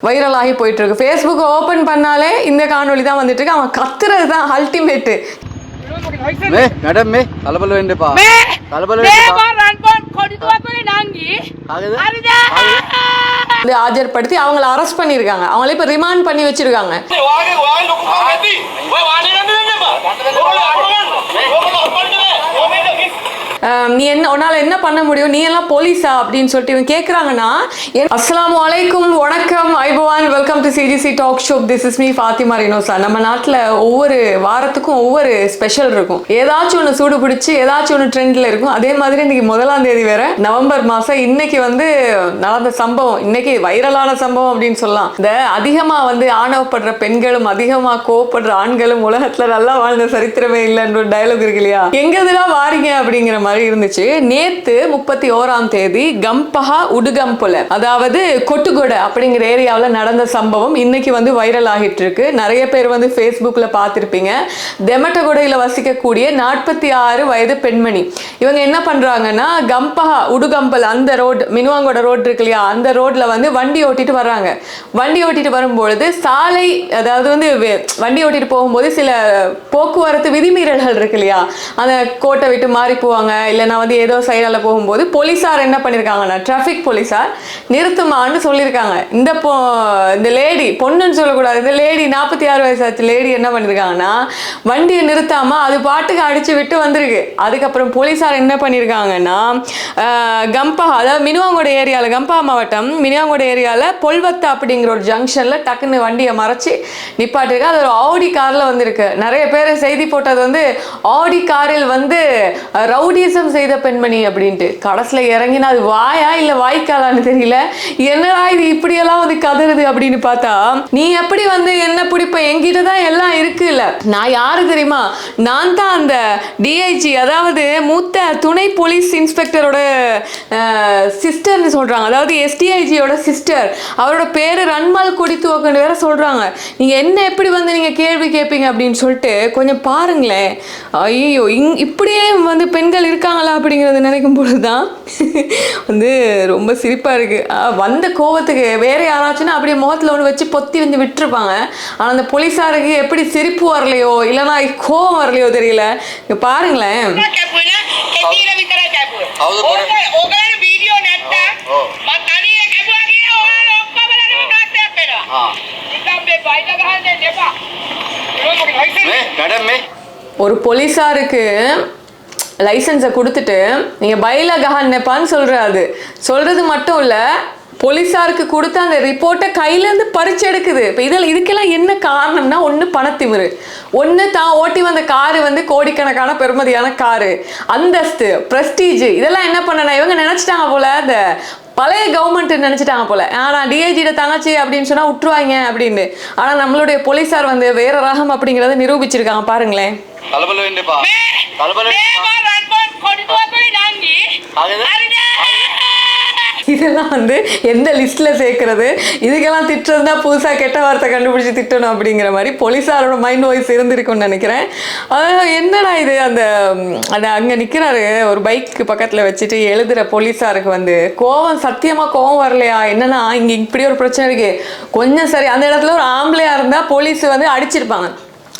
வைரலாகி போயிட்டு இருக்கு ஃபேஸ்புக் ஓப்பன் பண்ணாலே இந்த காணொலி தான் வந்துட்டு இருக்கு அவன் கத்துறது தான் அல்டிமேட் மே மேடம் மே தலபல வேண்டப்பா மே தலபல ஆஜர்படுத்தி அவங்கள அரெஸ்ட் பண்ணிருக்காங்க அவங்கள இப்ப ரிமாண்ட் பண்ணி வச்சிருக்காங்க நீ என்ன உன்னால என்ன பண்ண முடியும்? நீ எல்லாம் போலீஸா? அப்படின்னு சொல்லிட்டு இவங்க கேட்குறாங்கன்னா அஸ்லாம் அலைக்கும் வணக்கம் ஐபவான் welcome to CGC talk show this is me Fatima Rinosa. நம்ம நாட்டில் ஒவ்வொரு வாரத்துக்கும் ஒவ்வொரு ஸ்பெஷல் இருக்கும். ஏதாச்சும் ஒன்று சூடு பிடிச்சி ஏதாச்சும் ஒன்று ட்ரெண்டில் இருக்கும். அதே மாதிரி இன்னைக்கு முதலாம் தேதி வேற நவம்பர் மாதம் இன்னைக்கு வந்து நடந்த சம்பவம். இன்னைக்கு வைரலான சம்பவம் அப்படின்னு சொல்லலாம். இந்த அதிகமாக வந்து ஆணவப்படுற பெண்களும் அதிகமாக கோவப்படுற ஆண்களும் உலகத்தில் நல்லா வாழ்ந்த சரித்திரமே இல்லைன்ற ஒரு டயலாக் இருக்கு இல்லையா? எங்கதுலாம் வாரீங்க அப்படிங்கிற மாதிரி இருந்துச்சு. நேத்து முப்பத்தி ஓராம் தேதி கம்பஹா உடுகம்புல அதாவது கொட்டுகொடை அப்படிங்கிற ஏரியாவில் நடந்த சம்பவம் இன்னைக்கு வந்து வைரல் ஆகிட்டு இருக்கு நிறைய பேர் வந்து ஃபேஸ்புக்கில் பார்த்துருப்பீங்க. தெமட்டகுடையில் வசிக்கக்கூடிய நாற்பத்தி ஆறு வயது பெண்மணி. இவங்க என்ன பண்ணுறாங்கன்னா கம்பஹா உடுகம்பல் அந்த ரோடு மினுவாங்கோட ரோடு இருக்கு இல்லையா அந்த ரோட்டில் வந்து வண்டி ஓட்டிட்டு வர்றாங்க. வண்டி ஓட்டிட்டு வரும்பொழுது சாலை அதாவது வந்து வே- வண்டி ஓட்டிட்டு போகும்போது சில போக்குவரத்து விதிமீறல்கள் இருக்கு இல்லையா அந்த கோட்டை விட்டு மாறி போவாங்க இல்லை நான் வந்து ஏதோ சைடால் போகும்போது போலீஸார் என்ன பண்ணியிருக்காங்கன்னா டிராஃபிக் போலீஸார் நிறுத்துமான்னு சொல்லியிருக்காங்க இந்த பொ இந்த லேடி பொண்ணுன்னு சொல்லக்கூடாது. இந்த லேடி நாற்பத்தி ஆறு வயசாச்சு லேடி என்ன பண்ணியிருக்காங்கன்னா வண்டியை நிறுத்தாமல் அது பாட்டுக்கு அடித்து விட்டு வந்திருக்கு. அதுக்கப்புறம் போலீஸார் என்ன பண்ணியிருக்காங்கன்னா கம்பா அதாவது மினுவாங்கோட ஏரியாவில் கம்பா மாவட்டம் மினுவாங்கோட ஏரியாவில் பொல்வத்தா அப்படிங்கிற ஒரு ஜங்ஷனில் டக்குன்னு வண்டியை மறைச்சி நிப்பாட்டிருக்கு அது ஒரு ஆடி காரில் வந்திருக்கு. நிறைய பேர் செய்தி போட்டது வந்து ஆடி காரில் வந்து ரவுடிசம் செய்த பெண்மணி அப்படின்ட்டு. கடைசியில் இறங்கினா அது வாயா இல்லை வாய்க்காலான்னு தெரியல. என்னடா இது இப்படியெல்லாம் வந்து கதறுது அப்படின்னு பார்த்தா நீ எப்படி வந்து என்ன பிடிப்ப? என்கிட்ட தான் எல்லாம் இருக்குல்ல. நான் யாரு தெரியுமா? நான் தான் அந்த டிஐஜி அதாவது மூத்த துணை போலீஸ் இன்ஸ்பெக்டரோட சிஸ்டர்னு சொல்றாங்க. அதாவது எஸ்டிஐஜியோட சிஸ்டர். அவரோட பேர் ரன்மால் கொடித்துவக்கன்னு வேற சொல்றாங்க. நீங்க என்ன எப்படி வந்து நீங்கள் கேள்வி கேட்பீங்க அப்படின்னு சொல்லிட்டு கொஞ்சம் பாருங்களேன். ஐயோ இங் இப்படியே வந்து பெண்கள் இருக்காங்க நாளா அப்படிங்கிறத நினைக்கும் பொழுது தான் வந்து ரொம்ப சிரிப்பாக இருக்குது வந்த கோவத்துக்கு வேறு யாராச்சுன்னா அப்படியே முகத்தில் ஒன்று வச்சு பொத்தி வந்து விட்டுருப்பாங்க. ஆனால் அந்த போலீஸாருக்கு எப்படி சிரிப்பு வரலையோ இல்லைனா கோவம் வரலையோ தெரியல. இங்கே பாருங்களேன். ஒரு போலீஸாருக்கு லைசன்ஸை கொடுத்துட்டு நீங்கள் பயிலகா நினைப்பான்னு சொல்கிற அது. சொல்கிறது மட்டும் இல்லை போலீஸாருக்கு கொடுத்த அந்த ரிப்போர்ட்டை கையிலேருந்து பறிச்சு எடுக்குது. இப்போ இதில் இதுக்கெல்லாம் என்ன காரணம்னா ஒன்று பணத்திமிரு. ஒன்று தான் ஓட்டி வந்த காரு வந்து கோடிக்கணக்கான பெருமதியான காரு. அந்தஸ்து ப்ரெஸ்டீஜ் இதெல்லாம் என்ன பண்ணனா இவங்க நினச்சிட்டாங்க போல அந்த பழைய கவர்மெண்ட் நினைச்சிட்டாங்க போல ஆனால் டிஐஜியோட தங்கச்சி அப்படின்னு சொன்னால் விட்டுருவாங்க அப்படின்னு ஆனால் நம்மளுடைய போலீஸார் வந்து வேற ராகம் அப்படிங்கிறத நிரூபிச்சிருக்காங்க பாருங்களேன் இதெல்லாம் வந்து எந்த லிஸ்ட்டில் சேர்க்கறது? இதுக்கெல்லாம் திட்டுறதுனா புதுசாக கெட்ட வார்த்தை கண்டுபிடிச்சி திட்டணும் அப்படிங்கிற மாதிரி போலீஸாரோட மைண்ட் வாய்ஸ் இருந்திருக்கும்னு நினைக்கிறேன். என்னடா இது? அந்த அந்த அங்கே நிற்கிறாரு ஒரு பைக்கு பக்கத்தில் வச்சுட்டு எழுதுகிற போலீஸாருக்கு வந்து கோவம் சத்தியமாக கோவம் வரலையா? என்னன்னா இங்கே இப்படி ஒரு பிரச்சனை இருக்குது கொஞ்சம் சரி அந்த இடத்துல ஒரு ஆம்பளையாக இருந்தால் போலீஸ் வந்து அடிச்சிருப்பாங்க.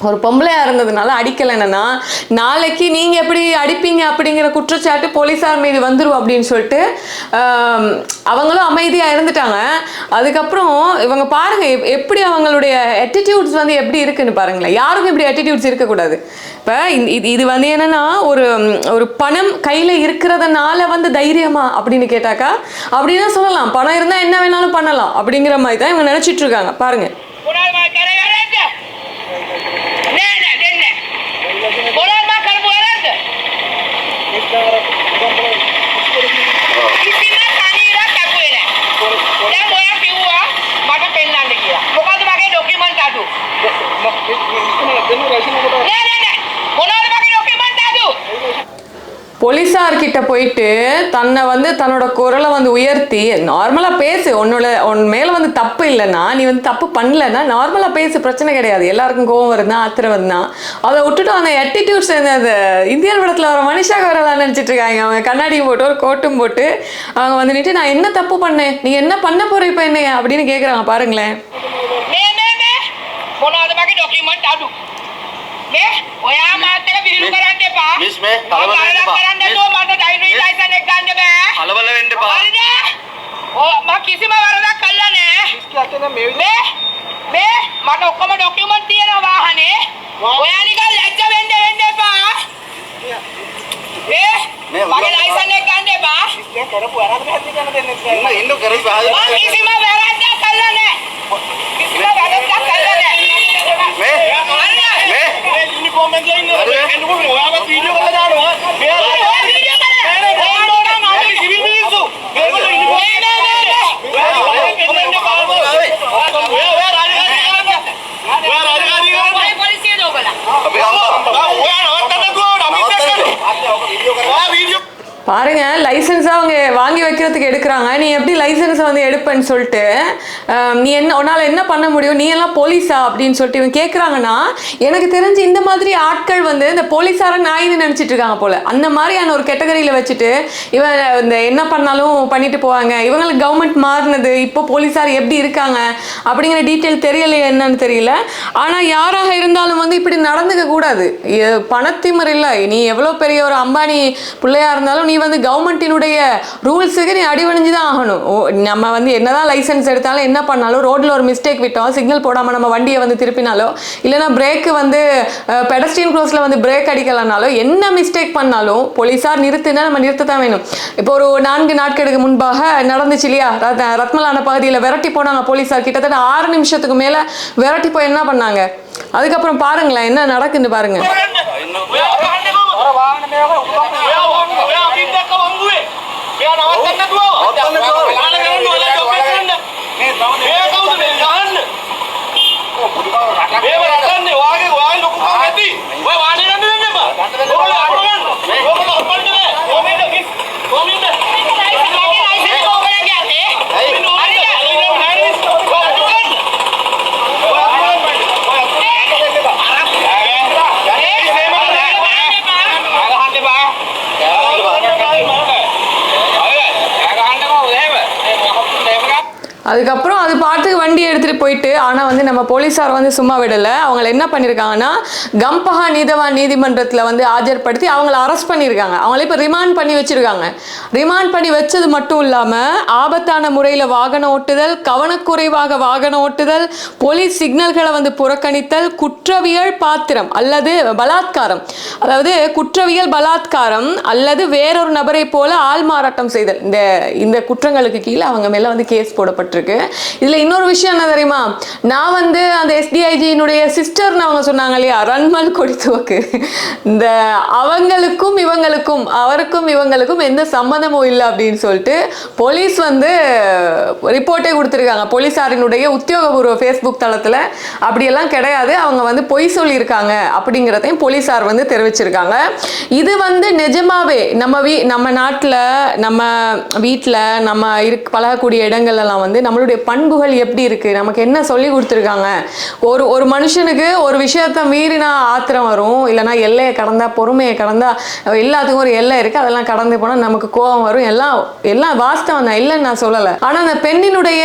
ஒரு பொம்பளையா இருந்ததுனால அடிக்கல என்னன்னா நாளைக்கு நீங்க எப்படி அடிப்பீங்க அப்படிங்கிற குற்றச்சாட்டு போலீஸார் மீது வந்துடும் அப்படின்னு சொல்லிட்டு அவங்களும் அமைதியா இருந்துட்டாங்க. அதுக்கப்புறம் இவங்க பாருங்க எப்- எப்படி அவங்களுடைய அட்டிடியூட்ஸ் வந்து எப்படி இருக்குன்னு பாருங்களேன். யாருக்கும் இப்படி அட்டிடியூட்ஸ் இருக்கக்கூடாது. இப்போ இது இது வந்து என்னன்னா ஒரு ஒரு பணம் கையில இருக்கிறதுனால வந்து தைரியமா அப்படின்னு கேட்டாக்கா அப்படின்னா சொல்லலாம். பணம் இருந்தா என்ன வேணாலும் பண்ணலாம் அப்படிங்கிற மாதிரி தான் இவங்க நினைச்சிட்டு இருக்காங்க. பாருங்க. போலீஸார்கிட்ட போயிட்டு தன்னை வந்து தன்னோட குரலை வந்து உயர்த்தி நார்மலாக பேசு உன்னோட உன் மேலே வந்து தப்பு இல்லைன்னா நீ வந்து தப்பு பண்ணலன்னா நார்மலாக பேசு பிரச்சனை கிடையாது. எல்லாருக்கும் கோவம் வருதுனா ஆத்திரம் வருதுனா அதை விட்டுட்டு அந்த attitudes அந்த இந்தியன் படத்தில் வர மனுஷாக வரலாம் நினச்சிட்டு இருக்காங்க. அவங்க கண்ணாடியும் போட்டு ஒரு கோட்டும் போட்டு அவங்க வந்து நான் என்ன தப்பு பண்ணேன்? நீ என்ன பண்ண போற இப்போ என்னைய? அப்படின்னு கேட்குறாங்க பாருங்களேன். මේ මේ මේ මේ ඔයා මාත් එක්ක විහිළු කරන්න එපා මිස් මේ කලබල වෙන්න එපා. කරන්න මිස්. නැතුව මට ඩ්‍රයිවිං මිස්. ලයිසන් එක ගන්න බෑ කලබල වෙන්න එපා. හරිද ඔය මම කිසිම වරදක් කළා නෑ මේ මේ මට ඔක්කොම ඩොකියුමන්ට් තියෙනවා වාහනේ ඔයා නිකන් ලැජ්ජ වෙන්න වෙන්න එපා මේ මේ මගේ ලයිසන් එක ගන්න එපා ඉන්න ඉන්න කරේ මම කිසිම වැරද්දක් பாருங்க லைசன்ஸாக அவங்க வாங்கி வைக்கிறதுக்கு எடுக்கிறாங்க. நீ எப்படி லைசன்ஸை வந்து எடுப்பேன்னு சொல்லிட்டு நீ என்ன உன்னால் என்ன பண்ண முடியும்? நீ எல்லாம் போலீஸா அப்படின்னு சொல்லிட்டு இவங்க கேட்குறாங்கன்னா எனக்கு தெரிஞ்சு இந்த மாதிரி ஆட்கள் வந்து இந்த போலீஸார நாயின்னு நினச்சிட்டு இருக்காங்க போல. அந்த மாதிரியான ஒரு கேட்டகரியில் வச்சுட்டு இவன் இந்த என்ன பண்ணாலும் பண்ணிட்டு போவாங்க. இவங்களுக்கு கவர்மெண்ட் மாறினது இப்போ போலீஸார் எப்படி இருக்காங்க அப்படிங்கிற டீட்டெயில் தெரியலையே என்னன்னு தெரியல. ஆனால் யாராக இருந்தாலும் வந்து இப்படி நடந்துக்க கூடாது. பணத்திமர் இல்லை. நீ எவ்வளோ பெரிய ஒரு அம்பானி பிள்ளையா இருந்தாலும் நீ வந்து கவர்மெண்ட்டினுடைய ரூல்ஸுக்கு நீ அடிவணிஞ்சு தான் ஆகணும். ஓ, நம்ம வந்து என்னதான் லைசன்ஸ் எடுத்தாலும் என்ன பண்ணாலும் ரோட்டில் ஒரு மிஸ்டேக் விட்டோம் சிக்னல் போடாமல் நம்ம வண்டியை வந்து திருப்பினாலோ இல்லைன்னா பிரேக்கு வந்து பெடஸ்ட்ரியன் க்ளோஸில் வந்து பிரேக் அடிக்கலனாலோ என்ன மிஸ்டேக் பண்ணாலும் போலீஸார் நிறுத்துனா நம்ம நிறுத்த தான் வேணும். இப்போ ஒரு நான்கு நாட்களுக்கு முன்பாக நடந்துச்சு இல்லையா? ரத்- ரத்மலான பகுதியில் விரட்டி போனாங்க போலீஸார். கிட்டத்தட்ட ஆறு நிமிஷத்துக்கு மேலே விரட்டி போய் என்ன பண்ணாங்க? அதுக்கப்புறம் பாருங்களேன் என்ன நடக்குன்னு பாருங்க. அதுக்கப்புறம் அது பாட்டுக்கு வண்டி எடுத்துகிட்டு போயிட்டு ஆனால் வந்து நம்ம போலீஸார் வந்து சும்மா விடலை. அவங்கள என்ன பண்ணியிருக்காங்கன்னா கம்பஹா நீதவான் நீதிமன்றத்தில் வந்து ஆஜர்படுத்தி அவங்கள அரெஸ்ட் பண்ணியிருக்காங்க அவங்கள இப்போ ரிமாண்ட் பண்ணி வச்சுருக்காங்க. ரிமாண்ட் பண்ணி வச்சது மட்டும் இல்லாமல் ஆபத்தான முறையில் வாகனம் ஓட்டுதல் கவனக்குறைவாக வாகனம் ஓட்டுதல் போலீஸ் சிக்னல்களை வந்து புறக்கணித்தல் குற்றவியல் பாத்திரம் அல்லது பலாத்காரம். அதாவது குற்றவியல் பலாத்காரம் அல்லது வேறொரு நபரை போல ஆள் மாறாட்டம் செய்தல். இந்த இந்த குற்றங்களுக்கு கீழே அவங்க மேல வந்து கேஸ் போடப்பட்டிருக்கு. இதுல இன்னொரு விஷயம் என்ன தெரியுமா? நான் வந்து அந்த எஸ்டிஐஜியினுடைய சிஸ்டர்னு அவங்க சொன்னாங்க இல்லையா? ரன்மல் கொடித்துவக்கு இந்த அவங்களுக்கும் இவங்களுக்கும் அவருக்கும் இவங்களுக்கும் எந்த சம்மந்தமும் இல்லை அப்படின்னு சொல்லிட்டு போலீஸ் வந்து ரிப்போர்ட்டே கொடுத்துருக்காங்க. போலீஸாரினுடைய உத்தியோகபூர்வ ஃபேஸ்புக் தளத்தில் அப்படியெல்லாம் கிடையாது. அவங்க வந்து பொய் சொல்லியிருக்காங்க அப்படிங்கிறதையும் போலீஸார் வந்து தெரிவிச்சிருக்காங்க. இது வந்து நிஜமாவே நம்ம வீ நம்ம நாட்டில் நம்ம வீட்டில் நம்ம இருக் பழகக்கூடிய இடங்கள்லாம் வந்து நம்மளுடைய பண்புகள் எப்படி இருக்குது நமக்கு என்ன சொல்லி கொடுத்துருக்காங்க? ஒரு ஒரு மனுஷனுக்கு ஒரு விஷயத்த மீறினா ஆத்திரம் வரும். இல்லைன்னா எல்லையை கடந்தா பொறுமையை கடந்தா எல்லாத்துக்கும் ஒரு எல்லை இருக்குது அதெல்லாம் கடந்து போனால் நமக்கு கோபம் வரும். எல்லாம் எல்லாம் வாஸ்தவம் தான். இல்லைன்னு நான் சொல்லலை. ஆனால் அந்த பெண்ணினுடைய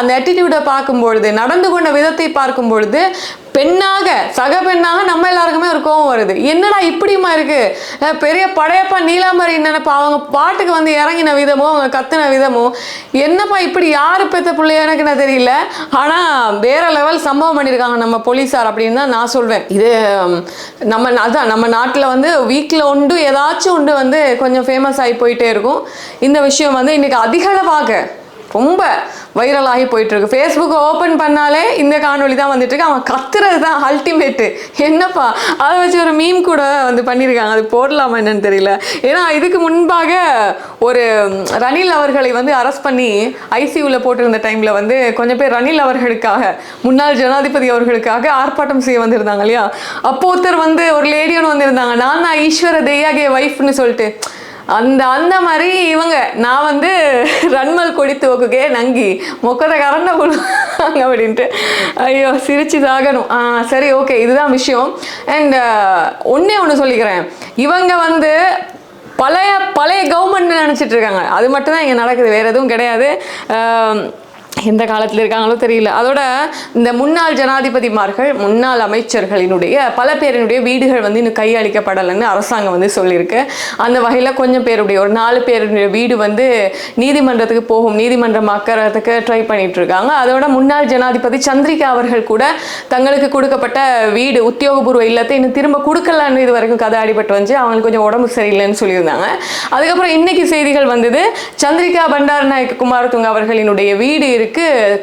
அந்த attitude-அ பார்க்கும்பொழுது நடந்து கொண்ட விதத்தை பார்க்கும் பொழுது பெண்ணாக சக பெண்ணாக நம்ம எல்லாருக்குமே ஒரு கோவம் வருது. என்னடா இப்படிமா இருக்கு? பெரிய படையப்பா நீலாம்பரி நினைப்பா அவங்க பாட்டுக்கு வந்து இறங்கின விதமும் அவங்க கத்துன விதமும் என்னப்பா இப்படி யாரு பெத்த பிள்ளைய எனக்கு நான் தெரியல. ஆனா வேற லெவல் சம்பவம் பண்ணியிருக்காங்க நம்ம போலீஸார் அப்படின்னு தான் நான் சொல்வேன். இது நம்ம அதான் நம்ம நாட்டில் வந்து வீக்கில் உண்டு ஏதாச்சும் உண்டு வந்து கொஞ்சம் ஃபேமஸ் ஆகி போயிட்டே இருக்கும். இந்த விஷயம் வந்து இன்னைக்கு அதிகளவாக ரொம்ப வைரலாகி போயிட்டுருக்கு. ஃபேஸ்புக்கை ஓப்பன் பண்ணாலே இந்த காணொலி தான் வந்துட்டுருக்கு. அவன் கத்துறது தான் அல்டிமேட்டு என்னப்பா? அதை வச்சு ஒரு மீம் கூட வந்து பண்ணியிருக்காங்க அது போடலாமா என்னன்னு தெரியல. ஏன்னா இதுக்கு முன்பாக ஒரு ரணில் அவர்களை வந்து அரெஸ்ட் பண்ணி ஐசியூவில் போட்டிருந்த டைமில் வந்து கொஞ்சம் பேர் ரணில் அவர்களுக்காக முன்னாள் ஜனாதிபதி அவர்களுக்காக ஆர்ப்பாட்டம் செய்ய வந்திருந்தாங்க இல்லையா? அப்போ ஒருத்தர் வந்து ஒரு லேடி ஒன்று வந்திருந்தாங்க. நான் தான் ஈஸ்வர தெய்யாகே ஒய்ஃப்னு சொல்லிட்டு. அந்த அந்த மாதிரி இவங்க நான் வந்து ரன்மல் கொடித்து துவக்குக்கே நங்கி மொக்கத்தை கரண்ட கொடுங்க அப்படின்ட்டு. ஐயோ சிரிச்சு தாகணும் ஆ சரி ஓகே இதுதான் விஷயம். அண்ட் ஒன்றே ஒன்று சொல்லிக்கிறேன். இவங்க வந்து பழைய பழைய கவர்மெண்ட் நினச்சிட்டு இருக்காங்க. அது மட்டும் தான் இங்கே நடக்குது வேறு எதுவும் கிடையாது. எந்த காலத்தில் இருக்காங்களோ தெரியல. அதோட இந்த முன்னாள் ஜனாதிபதிமார்கள் முன்னாள் அமைச்சர்களினுடைய பல பேரினுடைய வீடுகள் வந்து இன்னும் கையளிக்கப்படலைன்னு அரசாங்கம் வந்து சொல்லியிருக்கு. அந்த வகையில் கொஞ்சம் பேருடைய ஒரு நாலு பேருடைய வீடு வந்து நீதிமன்றத்துக்கு போகும் நீதிமன்றமாக்கிறதுக்கு ட்ரை பண்ணிட்டு இருக்காங்க அதோட முன்னாள் ஜனாதிபதி சந்திரிகா அவர்கள் கூட தங்களுக்கு கொடுக்கப்பட்ட வீடு உத்தியோகபூர்வ இல்லத்தை இன்னும் திரும்ப கொடுக்கலன்னு இது வரைக்கும் கதை அடிபட்டு வந்துச்சு அவங்களுக்கு கொஞ்சம் உடம்பு சரியில்லைன்னு சொல்லியிருந்தாங்க. அதுக்கப்புறம் இன்னைக்கு செய்திகள் வந்தது சந்திரிகா பண்டாரநாயக் குமாரதுங்க அவர்களினுடைய வீடு இருக்கு.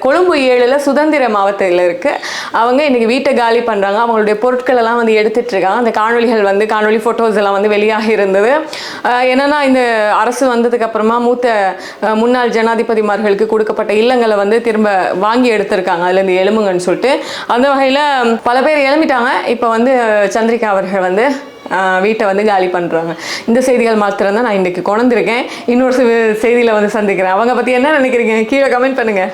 கொழும்பு ஏழுல சுதந்திர மாவட்டத்தில் இருக்கு. அவங்க இன்னைக்கு வீட்டை காலி பண்றாங்க. அவங்களுடைய பொருட்கள் எல்லாம் வந்து எடுத்துட்டு இருக்காங்க. அந்த காணொலிகள் வந்து காணொளி போட்டோஸ் எல்லாம் வந்து வெளியாக இருந்தது. என்னென்னா என்னன்னா இந்த அரசு வந்ததுக்கு அப்புறமா மூத்த முன்னாள் ஜனாதிபதிமார்களுக்கு கொடுக்கப்பட்ட இல்லங்களை வந்து திரும்ப வாங்கி எடுத்திருக்காங்க. அதுல இந்த எலும்புங்கன்னு சொல்லிட்டு. அந்த வகையில பல பேர் எழுமிட்டாங்க இப்போ வந்து சந்திரிகா அவர்கள் வந்து வீட்டை வந்து காலி பண்ணுறாங்க இந்த செய்திகள் மாத்திரம் தான் நான் இன்றைக்கி கொண்டிருக்கேன் இன்னொரு செய்தியில் வந்து சந்திக்கிறேன். அவங்க பற்றி என்ன நினைக்கிறீங்க? கீழே கமெண்ட் பண்ணுங்கள்